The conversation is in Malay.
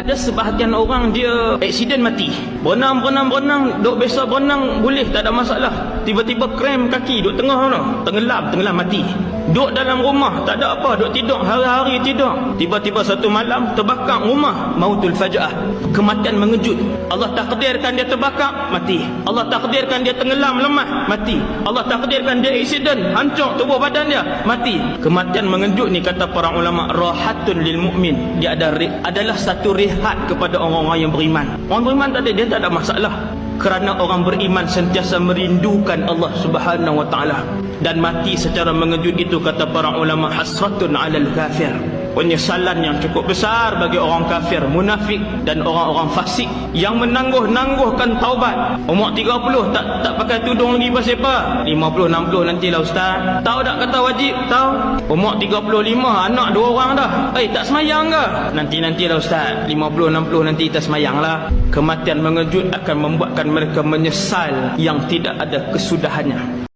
Ada sebahagian orang dia aksiden mati. Berenang, berenang. Duk biasa berenang boleh tak ada masalah. Tiba-tiba krem kaki duk tengah mana. Tenggelam, tenggelam mati. Duk dalam rumah tak ada apa. Duk tidur hari-hari tidur. Tiba-tiba satu malam terbakar rumah. Mautul faja'ah. Kematian mengejut. Allah takdirkan dia terbakar, mati. Allah takdirkan dia tenggelam lemah, mati. Allah takdirkan dia aksiden, hancur tubuh badan dia, mati. Kematian mengejut ni kata para ulama rahatun lil mukmin. Dia ada adalah satu rehat kepada orang-orang yang beriman. Orang beriman tadi dia tak ada masalah. Kerana orang beriman sentiasa merindukan Allah Subhanahu wa taala dan mati secara mengejut itu kata para ulama hasratun alal kafir penyesalan yang cukup besar bagi orang kafir, munafik dan orang-orang fasik yang menangguh-nangguhkan taubat. Umur 30 tak tak pakai tudung lagi pasal apa? 50 60 nantilah ustaz. Tahu tak kata wajib? Tahu. Umur 35 anak dua orang dah. Eh tak semayang ke? Nanti-nantilah ustaz. 50 60 nanti tak semayang lah. Kematian mengejut akan membuatkan mereka menyesal yang tidak ada kesudahannya.